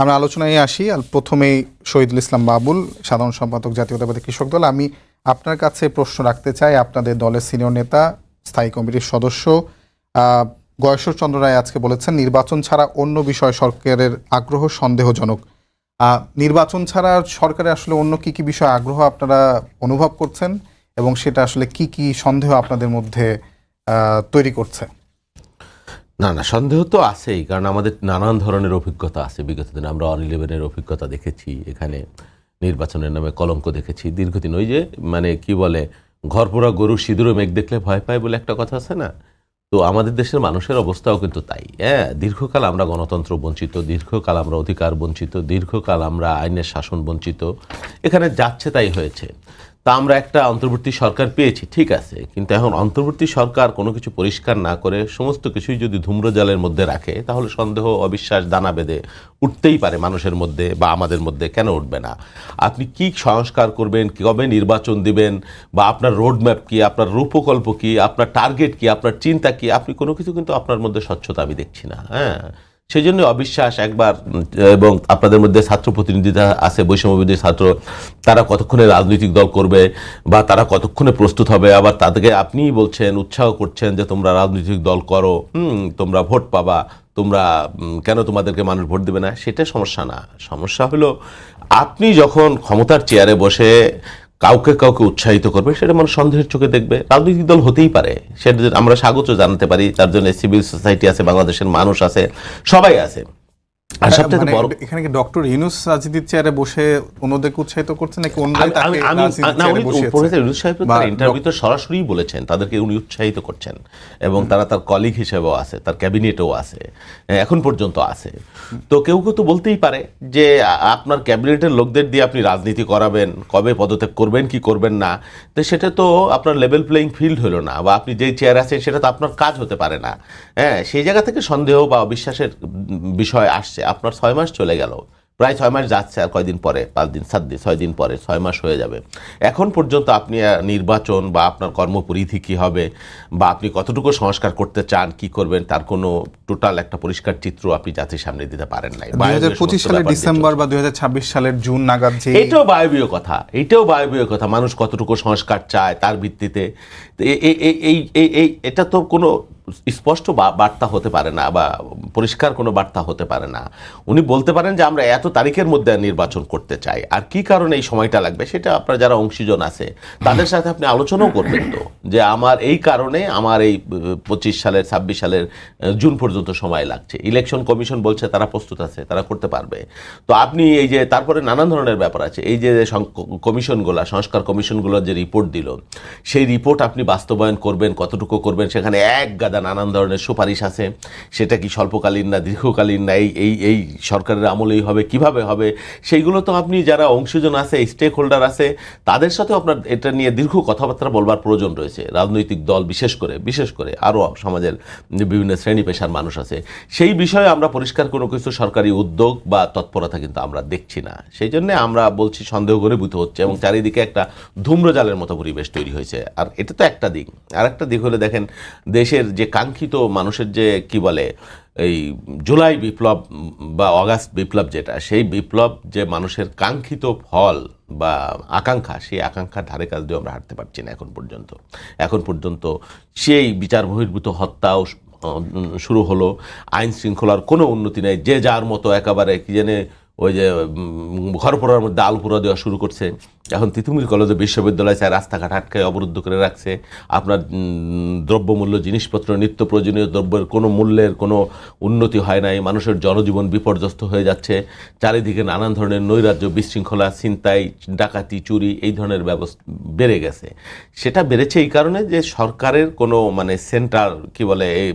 আমরা আলোচনায় আসি। প্রথমেই শহীদুল ইসলাম বাবুল, সাধারণ সম্পাদক জাতীয়তাবাদী কৃষক দল। আমি আপনার কাছে প্রশ্ন রাখতে চাই। আপনাদের দলের সিনিয়র নেতা, স্থায়ী কমিটির সদস্য গয়েশ্বর চন্দ্র রায় আজকে বলেছেন, নির্বাচন ছাড়া অন্য বিষয় সরকারের আগ্রহ সন্দেহজনক। নির্বাচন ছাড়া সরকারের আসলে অন্য কি কি বিষয়ে আগ্রহ আপনারা অনুভব করছেন? এবং সেটা আসলে কি কি সন্দেহ আপনাদের মধ্যে তৈরি করছে? না না, সন্দেহ তো আছেই, কারণ আমাদের নানান ধরনের অভিজ্ঞতা আছে। বিগত দিনে আমরা অন ইলেভেনের অভিজ্ঞতা দেখেছি, এখানে নির্বাচনের নামে কলঙ্ক দেখেছি। দীর্ঘদিন ওই যে মানে কি বলে, ঘরপোড়া গরু সিঁদুরে মেঘ দেখলে ভয় পায় বলে একটা কথা আছে না? তো আমাদের দেশের মানুষের অবস্থাও কিন্তু তাই হ্যাঁ? দীর্ঘকাল আমরা গণতন্ত্র বঞ্চিত, দীর্ঘকাল আমরা অধিকার বঞ্চিত, দীর্ঘকাল আমরা আইনের শাসন বঞ্চিত। এখানে যাচ্ছে তাই হয়েছে। তা আমরা একটা অন্তর্বর্তী সরকার পেয়েছি, ঠিক আছে। কিন্তু এখন অন্তর্বর্তী সরকার কোনো কিছু পরিষ্কার না করে সমস্ত কিছুই যদি ধূম্রজালের মধ্যে রাখে, তাহলে সন্দেহ, অবিশ্বাস, দানা বেঁধে উঠতেই পারে মানুষের মধ্যে বা আমাদের মধ্যে, কেন উঠবে না? আপনি কি সংস্কার করবেন, কবে নির্বাচন দিবেন, বা আপনার রোডম্যাপ কি, আপনার রূপকল্প কি, আপনার টার্গেট কি, আপনার চিন্তা কি, আপনি কোনো কিছু কিন্তু আপনার মধ্যে স্বচ্ছতা আমি দেখছি না হ্যাঁ। সেই জন্য অবিশ্বাস একবার এবং আপনাদের মধ্যে ছাত্র প্রতিনিধিরা আছে বৈষম্যবিধি ছাত্র, তারা কতক্ষণে রাজনৈতিক দল করবে বা তারা কতক্ষণে প্রস্তুত হবে? আবার তাদেরকে আপনিই বলছেন, উৎসাহ করছেন যে তোমরা রাজনৈতিক দল করো তোমরা ভোট পাবা, তোমরা কেন তোমাদেরকে মানুষ ভোট দেবে না? সেটা সমস্যা না। সমস্যা হলো, আপনি যখন ক্ষমতার চেয়ারে বসে কাউকে কাউকে উৎসাহিত করবে, সেটা মানুষ সন্দেহের চোখে দেখবে। রাজনৈতিক দল হতেই পারে। সেটা আমরা স্বাগত জানাতে পারি, তার জন্য সিভিল সোসাইটি আছে, বাংলাদেশের মানুষ আছে, সবাই আছে। আর সবচেয়ে মানে বড় এখানে কি ডক্টর ইউনুস রাজনীতির চেয়ারে বসে অন্যদেরকে উৎসাহিত করছে নাকি আমি অন্যরাই তাকে? প্রফেসর ইউনুস সাহেব তার ইন্টারভিউতে সরাসরি বলেছেন তাদেরকে উনি উৎসাহিত করছেন এবং তারা তার কলিগ হিসেবেও আছে তার ক্যাবিনেটেও আছে এখন পর্যন্ত আছে। তো কেউ কেউ তো বলতেই পারে যে আপনার ক্যাবিনেটের লোকদের দিয়ে আপনি রাজনীতি করাবেন কবে পদত্যাগ করবেন কি করবেন না তো সেটা তো আপনার লেভেল প্লেইং ফিল্ড হলো না বা আপনি যেই চেয়ার আছেন সেটা তো আপনার কাজ হতে পারে না। হ্যাঁ সেই জায়গা থেকে সন্দেহ বা অবিশ্বাসের বিষয় আসছে। আপনার ছয় মাস চলে গেল। প্রায় ছয় মাস যাচ্ছে আর কয়দিন পরে? পাঁচ দিন সাত দিন ছয় দিন পরে ছয় মাস হয়ে যাবে। এখন পর্যন্ত আপনি নির্বাচন বা আপনার কর্মপরিধি কী হবে বা আপনি কতটুকু সংস্কার করতে চান কি করবেন তার কোনো টোটাল একটা পরিষ্কার চিত্র আপনি জাতির সামনে দিতে পারেন নাই। দুই হাজার পঁচিশ সালের ডিসেম্বর বা দুই হাজার ছাব্বিশ সালের জুন নাগাদ যে এটাও বায়বীয় কথা এটাও বায়বীয় কথা। মানুষ কতটুকু সংস্কার চায় তার ভিত্তিতে। এই এটা তো কোনো স্পষ্ট বার্তা হতে পারে না বা পরিষ্কার কোনো বার্তা হতে পারে না। উনি বলতে পারেন যে আমরা এত তারিখের মধ্যে নির্বাচন করতে চাই। আর কি কারণে এই সময়টা লাগবে সেটা আপনার যারা অংশীজন আছে তাদের সাথে আপনি আলোচনাও করবেন তো। যে আমার এই কারণে আমার এই পঁচিশ সালের ছাব্বিশ সালের জুন পর্যন্ত সময় লাগছে। ইলেকশন কমিশন বলছে তারা প্রস্তুত আছে তারা করতে পারবে। তো আপনি এই যে তারপরে নানান ধরনের ব্যাপার আছে। এই যে কমিশনগুলো সংস্কার কমিশনগুলোর যে রিপোর্ট দিল সেই রিপোর্ট আপনি বাস্তবায়ন করবেন কতটুকু করবেন সেখানে এক গাদা নানান ধরনের সুপারিশ আছে। সেটা কি স্বল্পকালীন না দীর্ঘকালীন না এই এই এই সরকারের আমলেই হবে, কীভাবে হবে? সেইগুলো তো আপনি যারা অংশীজন আছে স্টেক হোল্ডার আছে, তাদের সাথে আপনার এটা নিয়ে দীর্ঘ কথাবার্তা বলবার প্রয়োজন রয়েছে। রাজনৈতিক দল বিশেষ করে বিশেষ করে আরও সমাজের বিভিন্ন শ্রেণি পেশার মানুষ আছে। সেই বিষয়ে আমরা পরিষ্কার কোনো কিছু সরকারি উদ্যোগ বা তৎপরতা কিন্তু আমরা দেখছি না। সেই জন্য আমরা বলছি সন্দেহ করে বুঝতে হচ্ছে এবং চারিদিকে একটা ধূম্রজালের মতো পরিবেশ তৈরি হয়েছে। আর এটা তো একটা দিক। আর একটা দিক হলে দেখেন, দেশের যে কাঙ্ক্ষিত মানুষের যে, কি বলে, এই জুলাই বিপ্লব বা অগাস্ট বিপ্লব যেটা, সেই বিপ্লব যে মানুষের কাঙ্ক্ষিত ফল বা আকাঙ্ক্ষা, সেই আকাঙ্ক্ষার ধারে কাজ দিয়ে আমরা হাঁটতে পারছি না এখন পর্যন্ত। এখন পর্যন্ত সেই বিচার বহির্ভূত হত্যাও শুরু হলো, আইন শৃঙ্খলার কোনো উন্নতি নেই, যে যার মতো একেবারে, কি জানে, ওই যে ঘর পোড়ার মধ্যে আল পোড়া দেওয়া শুরু করছে এখন তিতুমির কলেজে বিশ্ববিদ্যালয় চায় রাস্তাঘাট আটকায় অবরুদ্ধ করে রাখছে। আপনার দ্রব্যমূল্য, জিনিসপত্র, নিত্য প্রয়োজনীয় দ্রব্যের কোনো মূল্যের কোনো উন্নতি হয় নাই। মানুষের জনজীবন বিপর্যস্ত হয়ে যাচ্ছে। চারিদিকে নানান ধরনের নৈরাজ্য, বিশৃঙ্খলা, ছিনতাই, ডাকাতি, চুরি, এই ধরনের ব্যবস্থা বেড়ে গেছে। সেটা বেড়েছে এই কারণে যে সরকারের কোনো মানে সেন্টার, কি বলে, এই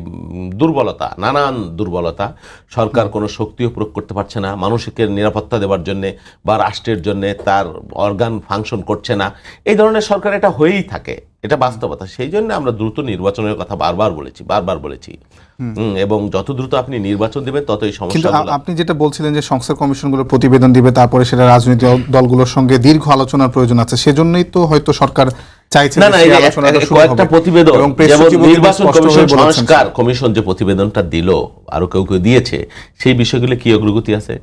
দুর্বলতা, নানান দুর্বলতা, সরকার কোনো শক্তিও প্রয়োগ করতে পারছে না। মানুষকে নিরাপত্তা দেওয়ার জন্যে বা রাষ্ট্রের জন্যে তার অর্গান ফাংশন করছে না। এই ধরনের সরকার এটা হয়েই থাকে। এটা বাস্তবতা। সেই জন্য আমরা দ্রুত নির্বাচনের কথা বারবার বলেছি বারবার বলেছি। এবং যত দ্রুত আপনি নির্বাচন দেবেন ততই সমস্যা আপনি যেটা বলছিলেন যে সংস্কার কমিশনগুলো প্রতিবেদন দিবে তারপরে সেটা রাজনৈতিক দলগুলোর সঙ্গে দীর্ঘ আলোচনার প্রয়োজন আছে সেজন্যই তো হয়তো সরকার চাইছে না না কয়েকটা প্রতিবেদন নির্বাচন কমিশন সংস্কার কমিশন যে প্রতিবেদনটা দিল আরও কেউ কেউ দিয়েছে সেই বিষয়গুলো কি অগ্রগতি আছে?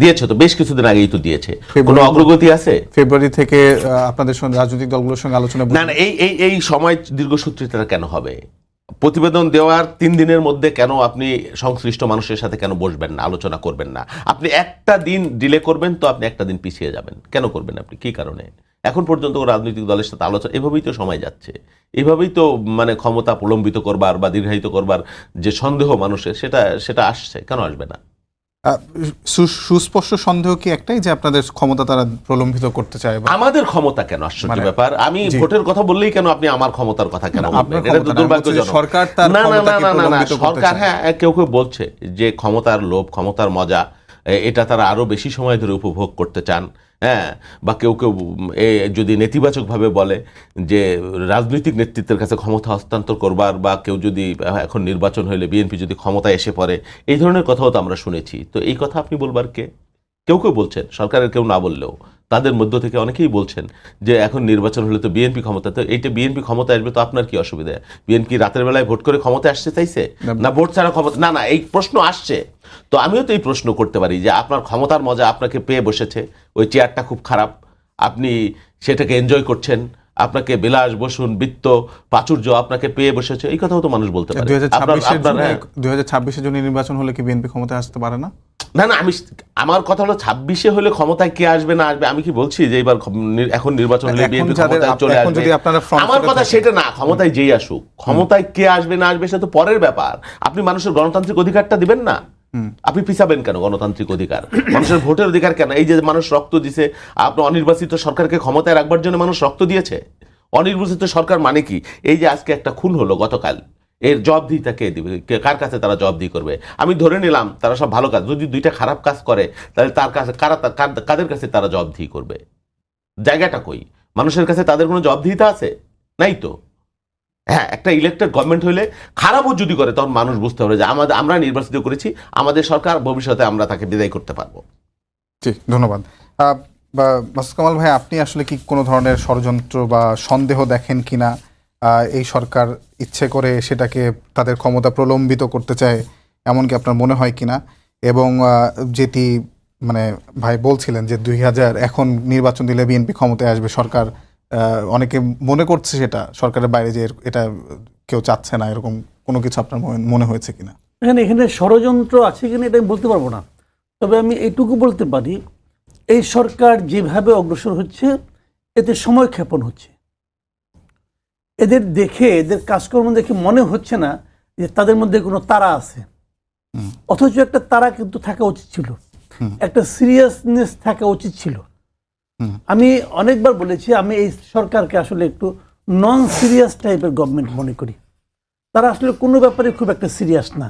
দিয়েছে তো বেশ কিছুদিন আগেই তো দিয়েছে। কোনো অগ্রগতি আছে? ফেব্রুয়ারি থেকে আপনাদের সঙ্গে রাজনৈতিক দলগুলোর সঙ্গে আলোচনা না না এই এই এই সময় দীর্ঘসূত্রিতা কেন হবে? প্রতিবেদন দেওয়ার তিন দিনের মধ্যে কেন আপনি সংশ্লিষ্ট মানুষের সাথে কেন বসবেন না আলোচনা করবেন না? আপনি একটা দিন ডিলে করবেন তো আপনি একটা দিন পিছিয়ে যাবেন। কেন করবেন আপনি? কি কারণে? এখন পর্যন্ত রাজনৈতিক দলের সাথে আলোচনা এভাবেই তো সময় যাচ্ছে। এভাবেই তো মানে ক্ষমতা প্রলম্বিত করবার বা দীর্ঘায়িত করবার যে সন্দেহ মানুষের সেটা সেটা আসছে। কেন আসবে না? সুস্পষ্ট সন্দেহ কি একটাই যে আপনাদের ক্ষমতা তারা প্রলম্বিত করতে চায় আমাদের ক্ষমতা কেন? আশ্চর্য মানে- ব্যাপার। আমি ভোটের কথা বললেই কেন আপনি আমার ক্ষমতার কথা কেন এটা তো দুর্ভাগ্যজনক। সরকার তার না না না না না সরকার হ্যাঁ কেউ কেউ বলছে যে ক্ষমতার লোভ ক্ষমতার মজা এটা তারা আরও বেশি সময় ধরে উপভোগ করতে চান। হ্যাঁ বা কেউ কেউ যদি নেতিবাচকভাবে বলে যে রাজনৈতিক নেতৃত্বের কাছে ক্ষমতা হস্তান্তর করবার বা কেউ যদি এখন নির্বাচন হলে বিএনপি যদি ক্ষমতায় এসে পড়ে এই ধরনের কথাও তো আমরা শুনেছি। তো এই কথা আপনি বলবার কে? কেউ কেউ বলছেন সরকারের কেউ না বললেও। তাদের মধ্য থেকে অনেকেই বলছেন যে এখন নির্বাচন হলে তো বিএনপি ক্ষমতা তো এইটা বিএনপি ক্ষমতা আসবে তো আপনার কি অসুবিধা? বিএনপি রাতের বেলায় ভোট করে ক্ষমতা আসতে চাইছে? না ভোট ছাড়া ক্ষমতা না না এই প্রশ্ন আসছে। তো আমিও তো এই প্রশ্ন করতে পারি যে আপনার ক্ষমতার মজা আপনাকে পেয়ে বসেছে ওই চেয়ারটা খুব খারাপ আপনি সেটাকে এনজয় করছেন আপনাকে বিলাস বসুন বৃত্ত প্রাচুর্য আপনাকে পেয়ে বসেছে এই কথাও তো মানুষ বলতে পারে। দুই হাজার ছাব্বিশের আপনার, হ্যাঁ। জন্য নির্বাচন হলে কি বিএনপি ক্ষমতায় আসতে পারে না? না না আমি আমার কথা হলো ছাব্বিশে হলে ক্ষমতায় কে আসবে না আসবে আমি কি বলছি যে এবার এখন নির্বাচন হলে বিএনপি ক্ষমতায় চলে আসবে। আমার কথা সেটা না ক্ষমতায় যেই আসুক ক্ষমতায় কে আসবে না আসবে সেটা তো পরের ব্যাপার। আপনি মানুষের গণতান্ত্রিক অধিকারটা দিবেন না? আপনি পিছাবেন কেন? গণতান্ত্রিক অধিকার। মানুষের ভোটের অধিকার কেন? এই যে মানুষ রক্ত দিছে, আপনি অনির্বাচিত সরকারকে ক্ষমতায় রাখবার জন্য মানুষ রক্ত দিয়েছে? অনির্বাচিত সরকার মানে কি? এই যে আজকে একটা খুন হলো গতকাল, এর জবাবদিহিতা কে দিবে? কার কাছে তারা জবাবদিহি করবে? আমি ধরে নিলাম, তারা সব ভালো কাজ, যদি দুইটা খারাপ কাজ করে, তাহলে তার কাছে কারা, কাদের কাছে তারা জবাবদিহি করবে? জায়গাটা কই? মানুষের কাছে তাদের কোনো জবাবদিহিতা আছে? নাই তো? হ্যাঁ একটা ইলেক্টেড গভর্নমেন্ট হলে খারাপও যদি করে তখন মানুষ বুঝতে পারে যে আমাদের আমরা নির্বাচিত করেছি আমাদের সরকার ভবিষ্যতে আমরা তাকে বিদায় করতে পারব। জি ধন্যবাদ। মাসুদ কামাল ভাই আপনি আসলে কি কোনো ধরনের ষড়যন্ত্র বা সন্দেহ দেখেন কিনা? আহ, এই সরকার ইচ্ছে করে সেটাকে তাদের ক্ষমতা প্রলম্বিত করতে চায় এমনকি আপনার মনে হয় কিনা? এবং যেটি মানে ভাই বলছিলেন যে দুই হাজার এখন নির্বাচন দিলে বিএনপি ক্ষমতায় আসবে সরকার অনেকে মনে করছে সেটা সরকারের বাইরে যে এটা কেউ চাচ্ছে না এরকম কোনো কিছু আপনার মনে- মনে হয়েছে কিনা? এখানে এখানে ষড়যন্ত্র আছে কিনা এটা আমি বলতে পারব না। তবে আমি এইটুকু বলতে পারি এই সরকার যেভাবে অগ্রসর হচ্ছে এতে সময় ক্ষেপণ হচ্ছে। এদের দেখে এদের কাজকর্ম দেখে মনে হচ্ছে না যে তাদের মধ্যে কোনো তারা আছে। অথচ একটা তারা কিন্তু থাকা উচিত ছিল। একটা সিরিয়াসনেস থাকা উচিত ছিল। আমি অনেকবার বলেছি, আমি এই সরকারকে আসলে একটু নন সিরিয়াস টাইপের গভর্নমেন্ট মনে করি। তারা আসলে কোনো ব্যাপারে খুব একটা সিরিয়াস না।